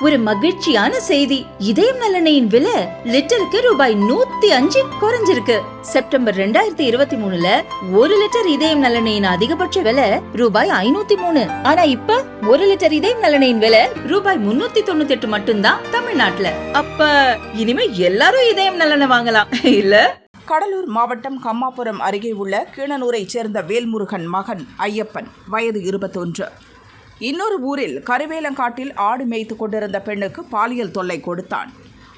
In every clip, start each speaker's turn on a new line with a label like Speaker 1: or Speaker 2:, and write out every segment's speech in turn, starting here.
Speaker 1: ஒரு மகிழ்ச்சியான செய்தி. இதயம் நல்லெண்ணெயின் விலை லிட்டருக்கு ரூபாய் நூத்தி அஞ்சு குறைஞ்சிருக்கு. செப்டம்பர் ரெண்டாயிரத்தி இருபத்தி மூணுல ஒரு லிட்டர் இதயம் நலனையின் அதிகபட்ச விலை ரூபாய் ஐநூத்தி மூணு. ஆனா இப்ப ஒரு லிட்டர் இதயம் நலனையின் விலை ரூபாய் முன்னூத்தி தொண்ணூத்தி எட்டு மட்டும்தான் தமிழ்நாட்டுல. அப்ப இனிமே எல்லாரும் இதயம் நலனை வாங்கலாம். இல்ல?
Speaker 2: கடலூர் மாவட்டம் கம்மாபுரம் அருகே உள்ள கீழனூரைச் சேர்ந்த வேல்முருகன் மகன் ஐயப்பன். வயது இருபத்தொன்று. இன்னொரு ஊரில் கருவேலங்காட்டில் ஆடு மேய்த்து கொண்டிருந்த பெண்ணுக்கு பாலியல் தொல்லை கொடுத்தான்.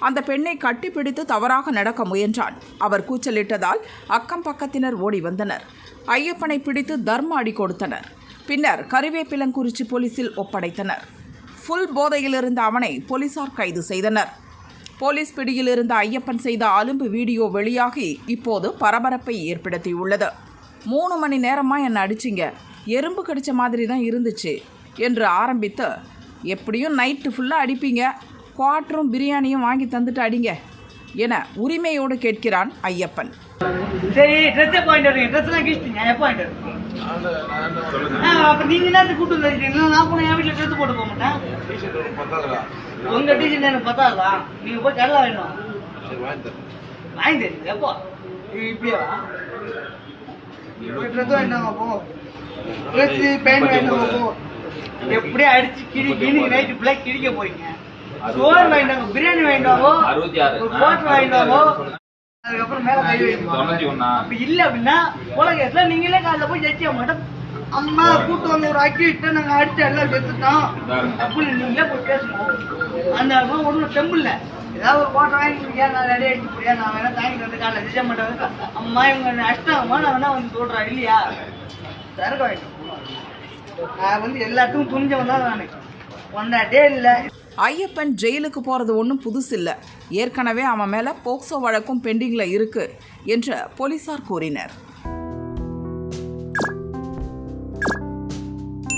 Speaker 2: அந்த பெண்ணை கட்டிப்பிடித்து தவறாக நடக்க முயன்றான். அவர் கூச்சலிட்டதால் அக்கம் பக்கத்தினர் ஓடி வந்தனர். ஐயப்பனை பிடித்து தர்ம அடி கொடுத்தனர். பின்னர் கருவேப்பிலங்குறிச்சி போலீசில் ஒப்படைத்தனர். ஃபுல் போதையில் இருந்த அவனை போலீசார் கைது செய்தனர். போலீஸ் பிடியில் இருந்த ஐயப்பன் செய்த அலும்பு வீடியோ வெளியாகி இப்போது பரபரப்பை ஏற்படுத்தியுள்ளது. மூணு மணி நேரமாக என்னை அடிச்சிங்க? எறும்பு கடிச்ச மாதிரி தான் இருந்துச்சு. என்று ஆரம்பித்து எப்படியும் நைட்டு ஃபுல்லாக அடிப்பீங்க. குவாட்டரும் பிரியாணியும் வாங்கி தந்துட்டு அடிங்க என உரிமையோடு கேட்கிறான் ஐயப்பன்.
Speaker 3: சரி ட்ரெஸ்ஸே பாயிண்ட் வருங்க ட்ரெஸ்லாம் கிழிச்சிட்டீங்க எப்போ பாயிண்ட் வரும் அப்போ நீங்க நேரத்துக்கு கூட்டு வந்துருக்கீங்களா நான் கூட என் வீட்டில் ட்ரெஸ் போட்டு போக மாட்டேன். உங்க டீச்சர் எனக்கு பத்தாதா நீங்க போய் கடலை வேணும் வாங்கி. தருங்க எப்போ? இப்படியா? ட்ரெஸ் வாங்கிட்டாங்க போ. ட்ரெஸ் பேண்ட் வாங்கிட்டாங்க போ. எப்படியே அடிச்சு கிழி இன்னைக்கு நைட்டு ஃபுல்லாக கிழிக்க போறீங்க? சோறு வாங்கிட்டாங்க பிரியாணி வாங்கிட்டாவோ
Speaker 4: அறுபத்தி ஆறு.
Speaker 3: கோட் வாங்கிட்டாவோ அதுக்கப்புறம் மேல கை வைக்கணும் அப்படி இல்ல அப்படின்னா உலகத்துல நீங்களே காலைல போய் ஜட்ஜிய மாட்டோம். அம்மா கூட்டு வந்து ஒரு அக்கிட்டு நாங்க அடிச்சு எல்லாம் செத்துட்டோம். அப்படின்னு நீங்களே போய் பேசணும் அந்த ஒண்ணும் தெம்பு இல்ல. ஏதாவது ஒரு கோட்டை வாங்கி கொடுக்கியா நான் ரெடி ஆகிட்டு போறியா நான் வேணா தாங்கிட்டு வந்து காலைல ஜட்ஜ மாட்டேன் அம்மா இவங்க அஷ்டமா நான் வேணா வந்து சொல்றேன் இல்லையா? சரக்கு வாங்கிட்டு நான் வந்து எல்லாத்துக்கும் துணிஞ்சவன் தான் நான் இல்லை.
Speaker 2: ஐயப்பன் ஜெயிலுக்கு போகிறது ஒன்றும் புதுசு இல்லை. ஏற்கனவே அவன் மேலே போக்சோ வழக்கும் பெண்டிங்கில் இருக்கு என்று போலீசார் கூறினர்.